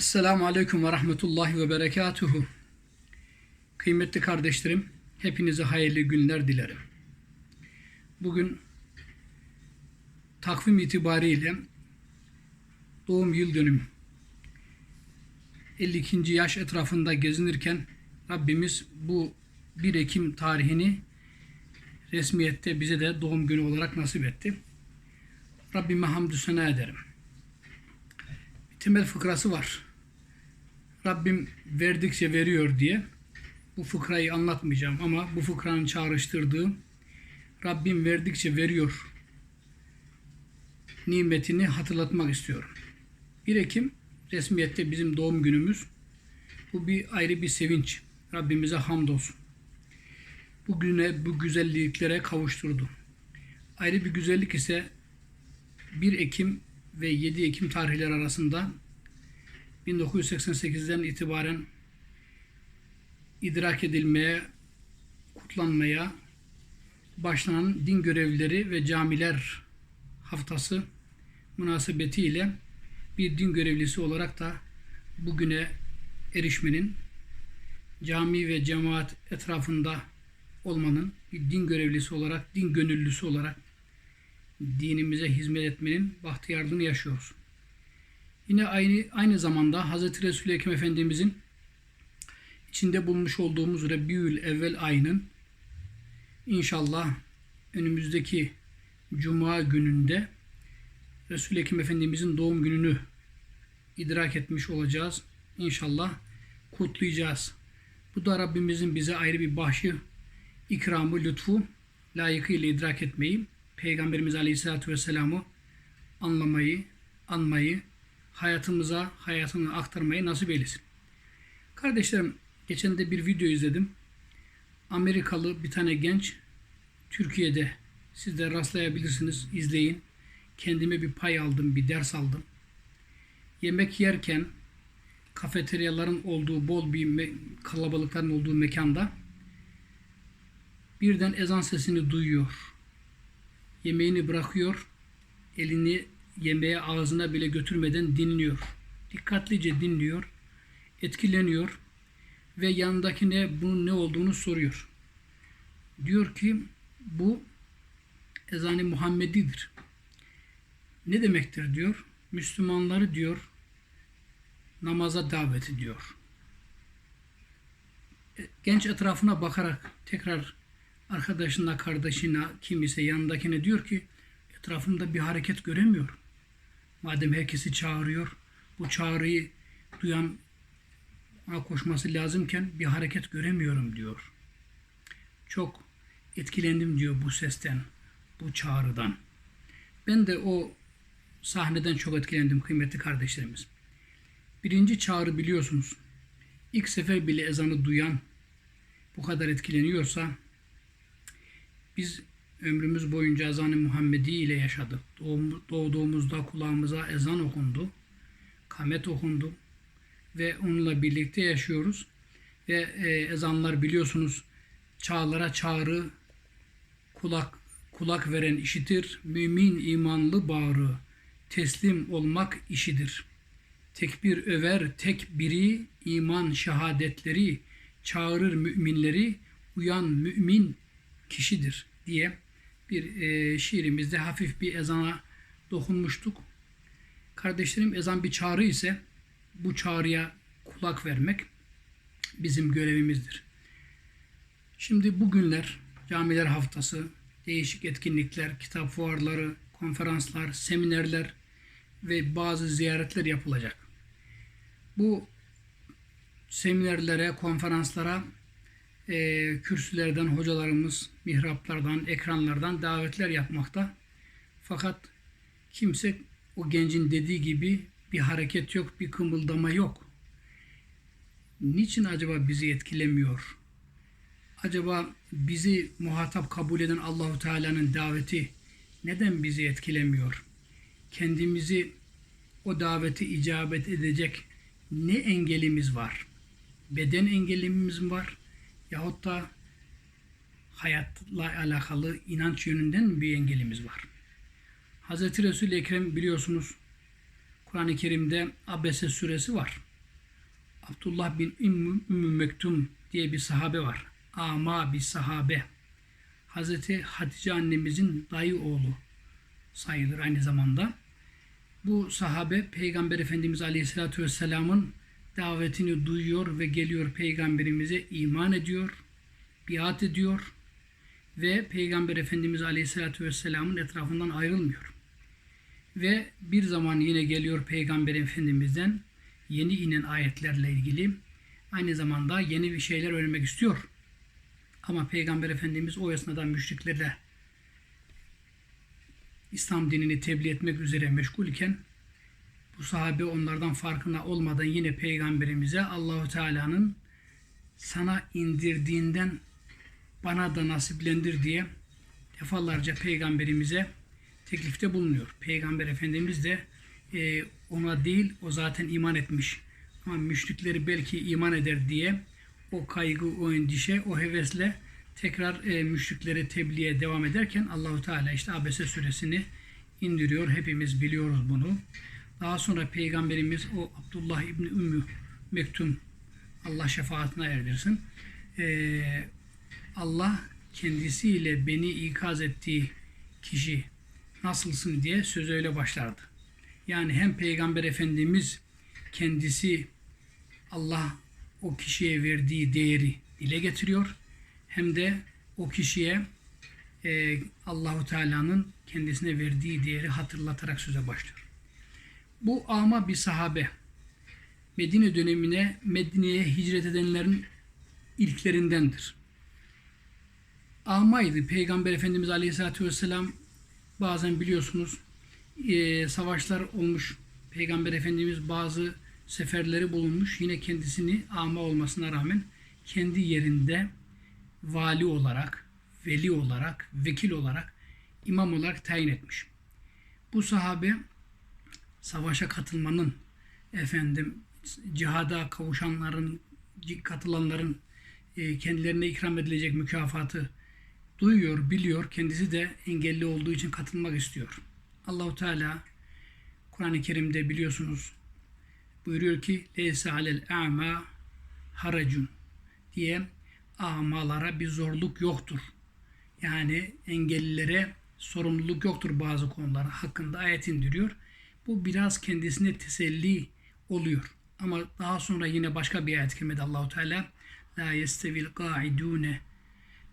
Esselamu Aleyküm ve Rahmetullahi ve Berekatuhu. Kıymetli kardeşlerim, hepinize hayırlı günler dilerim. Bugün takvim itibariyle doğum yıl dönümü. 52. yaş etrafında gezinirken Rabbimiz bu 1 Ekim tarihini resmiyette bize de doğum günü olarak nasip etti. Rabbime hamdü sena ederim. Temel fıkrası var. Rabbim verdikçe veriyor diye bu fıkrayı anlatmayacağım ama bu fıkranın çağrıştırdığı Rabbim verdikçe veriyor nimetini hatırlatmak istiyorum. 1 Ekim resmiyette bizim doğum günümüz. Bu bir ayrı bir sevinç. Rabbimize hamdolsun. Bugüne bu güzelliklere kavuşturdu. Ayrı bir güzellik ise 1 Ekim ve 7 Ekim tarihleri arasında 1988'den itibaren idrak edilmeye, kutlanmaya başlanan din görevlileri ve camiler haftası münasebetiyle bir din görevlisi olarak da bugüne erişmenin cami ve cemaat etrafında olmanın bir din görevlisi olarak, din gönüllüsü olarak dinimize hizmet etmenin bahtiyarlığını yaşıyoruz. Yine aynı aynı zamanda Hz. Resul-i Ekrem Efendimizin içinde bulmuş olduğumuz Rebbiül Evvel ayının inşallah önümüzdeki Cuma gününde Resul-i Ekrem Efendimizin doğum gününü idrak etmiş olacağız. İnşallah kutlayacağız. Bu da Rabbimizin bize ayrı bir bahşi, ikramı, lütfu layıkıyla idrak etmeyi, Peygamberimiz Aleyhisselatü Vesselam'ı anlamayı, anmayı, hayatımıza, hayatını aktarmayı nasip eylesin. Kardeşlerim, geçen de bir video izledim. Amerikalı bir tane genç Türkiye'de siz de rastlayabilirsiniz, izleyin. Kendime bir pay aldım, bir ders aldım. Yemek yerken kafeteryaların olduğu bol bir kalabalıkların olduğu mekanda birden ezan sesini duyuyor. Yemeğini bırakıyor, elini yemeğe ağzına bile götürmeden dinliyor. Dikkatlice dinliyor, etkileniyor ve yanındakine bunun ne olduğunu soruyor. Diyor ki bu ezan-ı Muhammedidir. Ne demektir diyor? Müslümanları diyor namaza davet ediyor. E, Genç etrafına bakarak tekrar arkadaşına, kardeşine, kim ise yanındakine diyor ki etrafımda bir hareket göremiyorum. Madem herkesi çağırıyor, bu çağrıyı duyan koşması lazımken bir hareket göremiyorum diyor. Çok etkilendim diyor bu sesten, bu çağrıdan. Ben de o sahneden çok etkilendim kıymetli kardeşlerimiz. Birinci çağrı biliyorsunuz. İlk sefer bile ezanı duyan bu kadar etkileniyorsa biz ömrümüz boyunca ezan-ı Muhammedi ile yaşadık. Doğduğumuzda kulağımıza ezan okundu. Kamet okundu. Ve onunla birlikte yaşıyoruz. Ve e, ezanlar biliyorsunuz çağlara çağrı kulak kulak veren işitir. Mümin imanlı bağrı teslim olmak işidir. Tekbir över tek biri iman şehadetleri çağırır müminleri uyan mümin kişidir diye bir e, şiirimizde hafif bir ezana dokunmuştuk. Kardeşlerim ezan bir çağrı ise bu çağrıya kulak vermek bizim görevimizdir. Şimdi bugünler camiler haftası, değişik etkinlikler, kitap fuarları, konferanslar, seminerler ve bazı ziyaretler yapılacak. Bu seminerlere, konferanslara e, kürsülerden hocalarımız, mihraplardan, ekranlardan davetler yapmakta. Fakat kimse o gencin dediği gibi bir hareket yok, bir kımıldama yok. Niçin acaba bizi etkilemiyor? Acaba bizi muhatap kabul eden Allahu Teala'nın daveti neden bizi etkilemiyor? Kendimizi o daveti icabet edecek ne engelimiz var? Beden engelimiz mi var? Yahut da hayatla alakalı inanç yönünden bir engelimiz var? Hz. Resul-i Ekrem biliyorsunuz Kur'an-ı Kerim'de Abese suresi var. Abdullah bin Ümmü Mektum diye bir sahabe var. Ama bir sahabe. Hazreti Hatice annemizin dayı oğlu sayılır aynı zamanda. Bu sahabe Peygamber Efendimiz Aleyhisselatü Vesselam'ın davetini duyuyor ve geliyor Peygamberimize iman ediyor, biat ediyor ve Peygamber Efendimiz Aleyhisselatü Vesselam'ın etrafından ayrılmıyor. Ve bir zaman yine geliyor Peygamber Efendimiz'den yeni inen ayetlerle ilgili aynı zamanda yeni bir şeyler öğrenmek istiyor. Ama Peygamber Efendimiz o esnada müşriklerle İslam dinini tebliğ etmek üzere meşgul iken bu sahabe onlardan farkına olmadan yine peygamberimize Allahu Teala'nın sana indirdiğinden bana da nasiplendir diye defalarca peygamberimize teklifte bulunuyor. Peygamber Efendimiz de e, ona değil o zaten iman etmiş ama müşrikleri belki iman eder diye o kaygı, o endişe, o hevesle tekrar e, müşriklere tebliğe devam ederken Allahu Teala işte Abese suresini indiriyor. Hepimiz biliyoruz bunu. Daha sonra Peygamberimiz o Abdullah İbni Ümmü Mektum Allah şefaatine erdirsin. E, Allah kendisiyle beni ikaz ettiği kişi nasılsın diye söz öyle başlardı. Yani hem Peygamber Efendimiz kendisi Allah o kişiye verdiği değeri dile getiriyor hem de o kişiye e, Allahu Teala'nın kendisine verdiği değeri hatırlatarak söze başlıyor. Bu ama bir sahabe. Medine dönemine Medine'ye hicret edenlerin ilklerindendir. Amaydı. Peygamber Efendimiz Aleyhisselatü Vesselam bazen biliyorsunuz e, savaşlar olmuş. Peygamber Efendimiz bazı seferleri bulunmuş. Yine kendisini ama olmasına rağmen kendi yerinde vali olarak, veli olarak, vekil olarak, imam olarak tayin etmiş. Bu sahabe savaşa katılmanın, efendim cihada kavuşanların, katılanların e, kendilerine ikram edilecek mükafatı duyuyor, biliyor. Kendisi de engelli olduğu için katılmak istiyor. Allahu Teala Kur'an-ı Kerim'de biliyorsunuz buyuruyor ki Leysa alel a'ma haracun diye amalara bir zorluk yoktur. Yani engellilere sorumluluk yoktur bazı konular hakkında ayet indiriyor. Bu biraz kendisine teselli oluyor. Ama daha sonra yine başka bir ayet kerimede Allahu Teala la yestevil qaidune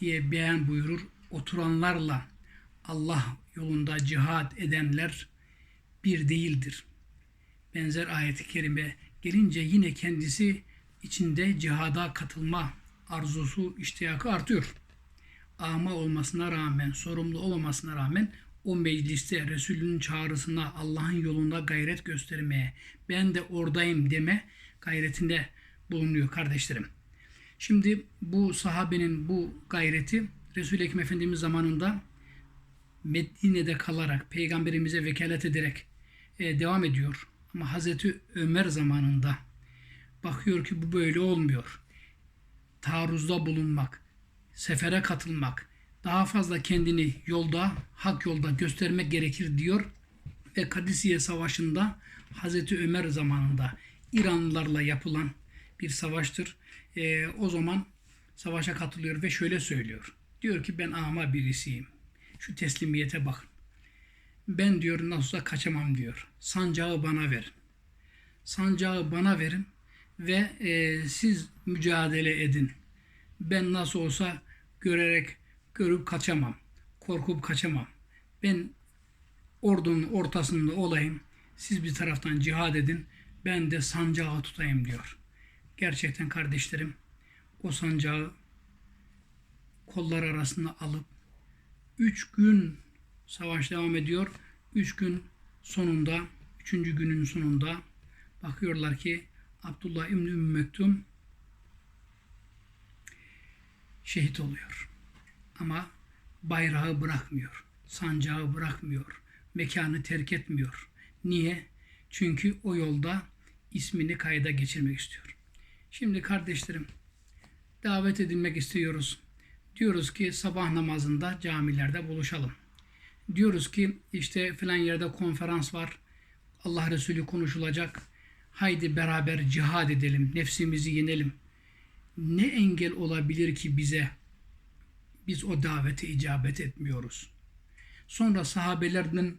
diye beyan buyurur. Oturanlarla Allah yolunda cihad edenler bir değildir. Benzer ayet-i kerime gelince yine kendisi içinde cihada katılma arzusu, iştiyakı artıyor. Ama olmasına rağmen, sorumlu olmamasına rağmen o mecliste Resulünün çağrısına Allah'ın yolunda gayret göstermeye, ben de oradayım deme gayretinde bulunuyor kardeşlerim. Şimdi bu sahabenin bu gayreti Resul-i Ekrem Efendimiz zamanında Medine'de kalarak, peygamberimize vekalet ederek e, devam ediyor. Ama Hazreti Ömer zamanında bakıyor ki bu böyle olmuyor. Taarruzda bulunmak, sefere katılmak, daha fazla kendini yolda, hak yolda göstermek gerekir diyor. Ve Kadisiye Savaşı'nda Hazreti Ömer zamanında İranlılarla yapılan bir savaştır. E, o zaman savaşa katılıyor ve şöyle söylüyor. Diyor ki ben ama birisiyim. Şu teslimiyete bakın. Ben diyor nasılsa kaçamam diyor. Sancağı bana verin. Sancağı bana verin ve e, siz mücadele edin. Ben nasıl olsa görerek görüp kaçamam. Korkup kaçamam. Ben ordunun ortasında olayım. Siz bir taraftan cihad edin. Ben de sancağı tutayım diyor. Gerçekten kardeşlerim o sancağı kollar arasında alıp üç gün savaş devam ediyor. Üç gün sonunda, üçüncü günün sonunda bakıyorlar ki Abdullah İbni Ümmü Mektum şehit oluyor. Ama bayrağı bırakmıyor, sancağı bırakmıyor, mekanı terk etmiyor. Niye? Çünkü o yolda ismini kayda geçirmek istiyor. Şimdi kardeşlerim, davet edilmek istiyoruz. Diyoruz ki sabah namazında camilerde buluşalım. Diyoruz ki işte filan yerde konferans var. Allah Resulü konuşulacak. Haydi beraber cihad edelim, nefsimizi yenelim. Ne engel olabilir ki bize? Biz o davete icabet etmiyoruz. Sonra sahabelerden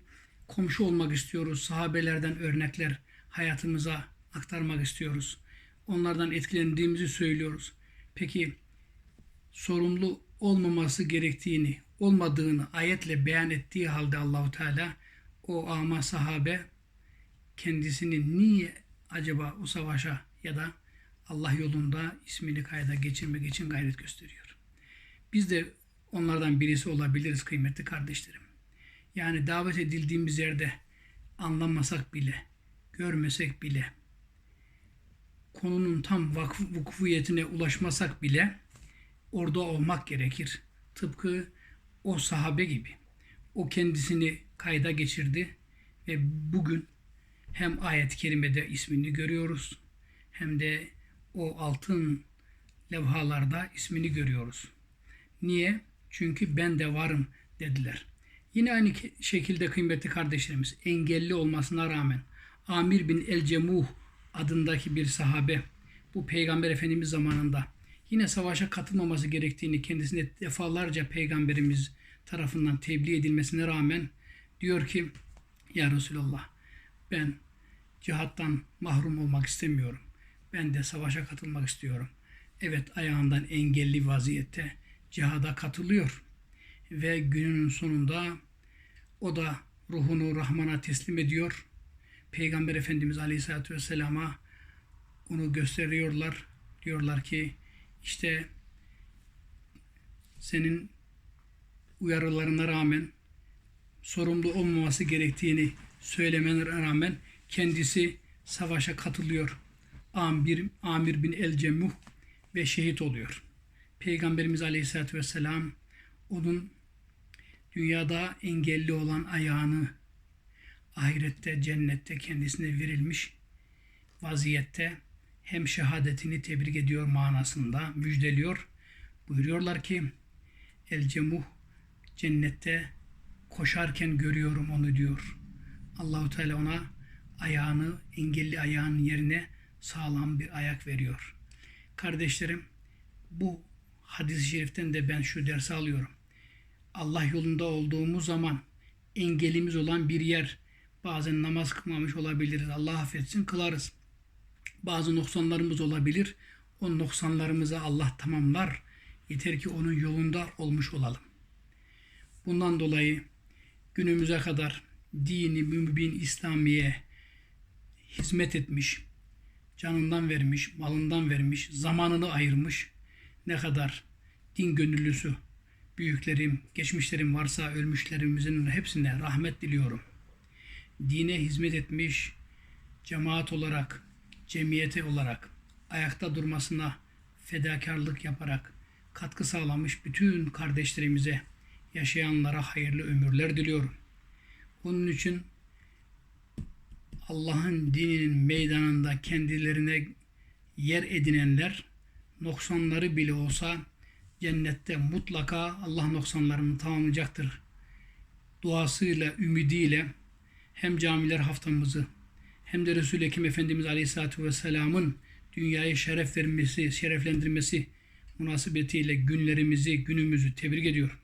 komşu olmak istiyoruz. Sahabelerden örnekler hayatımıza aktarmak istiyoruz. Onlardan etkilendiğimizi söylüyoruz. Peki sorumlu olmaması gerektiğini, olmadığını ayetle beyan ettiği halde Allahu Teala o ama sahabe kendisini niye acaba o savaşa ya da Allah yolunda ismini kayda geçirmek için gayret gösteriyor. Biz de onlardan birisi olabiliriz kıymetli kardeşlerim. Yani davet edildiğimiz yerde anlamasak bile, görmesek bile, konunun tam vakf, vukufiyetine ulaşmasak bile orada olmak gerekir. Tıpkı o sahabe gibi. O kendisini kayda geçirdi ve bugün hem ayet-i kerimede ismini görüyoruz hem de o altın levhalarda ismini görüyoruz. Niye? Çünkü ben de varım dediler. Yine aynı şekilde kıymetli kardeşlerimiz engelli olmasına rağmen Amir bin El Cemuh adındaki bir sahabe bu peygamber efendimiz zamanında yine savaşa katılmaması gerektiğini kendisine defalarca peygamberimiz tarafından tebliğ edilmesine rağmen diyor ki ya Resulallah ben cihattan mahrum olmak istemiyorum. Ben de savaşa katılmak istiyorum. Evet ayağından engelli vaziyette cihada katılıyor. Ve günün sonunda o da ruhunu Rahman'a teslim ediyor. Peygamber Efendimiz Aleyhisselatü Vesselam'a onu gösteriyorlar. Diyorlar ki işte senin uyarılarına rağmen sorumlu olmaması gerektiğini söylemene rağmen kendisi savaşa katılıyor. Amir, Amir bin El Cemuh ve şehit oluyor. Peygamberimiz Aleyhisselatü Vesselam onun dünyada engelli olan ayağını ahirette, cennette kendisine verilmiş vaziyette hem şehadetini tebrik ediyor manasında müjdeliyor. Buyuruyorlar ki El Cemuh cennette koşarken görüyorum onu diyor. Allahu Teala ona ayağını engelli ayağın yerine sağlam bir ayak veriyor. Kardeşlerim bu hadis-i şeriften de ben şu dersi alıyorum. Allah yolunda olduğumuz zaman engelimiz olan bir yer bazen namaz kılmamış olabiliriz. Allah affetsin kılarız. Bazı noksanlarımız olabilir. O noksanlarımızı Allah tamamlar. Yeter ki onun yolunda olmuş olalım. Bundan dolayı günümüze kadar dini mübin İslamiye hizmet etmiş, canından vermiş, malından vermiş, zamanını ayırmış. Ne kadar din gönüllüsü, büyüklerim, geçmişlerim varsa ölmüşlerimizin hepsine rahmet diliyorum. Dine hizmet etmiş, cemaat olarak, cemiyete olarak ayakta durmasına fedakarlık yaparak katkı sağlamış bütün kardeşlerimize, yaşayanlara hayırlı ömürler diliyorum. Onun için Allah'ın dininin meydanında kendilerine yer edinenler noksanları bile olsa cennette mutlaka Allah noksanlarını tamamlayacaktır. Duasıyla, ümidiyle hem camiler haftamızı hem de Resul-i Ekim Efendimiz Aleyhisselatü Vesselam'ın dünyayı şeref vermesi, şereflendirmesi münasebetiyle günlerimizi, günümüzü tebrik ediyorum.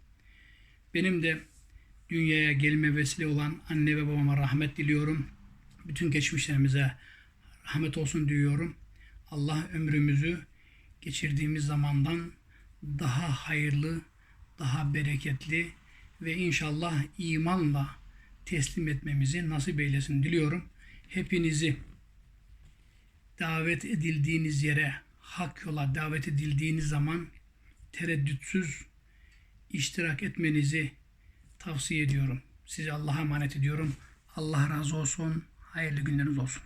Benim de dünyaya gelme vesile olan anne ve babama rahmet diliyorum. Bütün geçmişlerimize rahmet olsun diyorum. Allah ömrümüzü geçirdiğimiz zamandan daha hayırlı, daha bereketli ve inşallah imanla teslim etmemizi nasip eylesin diliyorum. Hepinizi davet edildiğiniz yere, hak yola davet edildiğiniz zaman tereddütsüz iştirak etmenizi tavsiye ediyorum. Sizi Allah'a emanet ediyorum. Allah razı olsun. Hayırlı günleriniz olsun.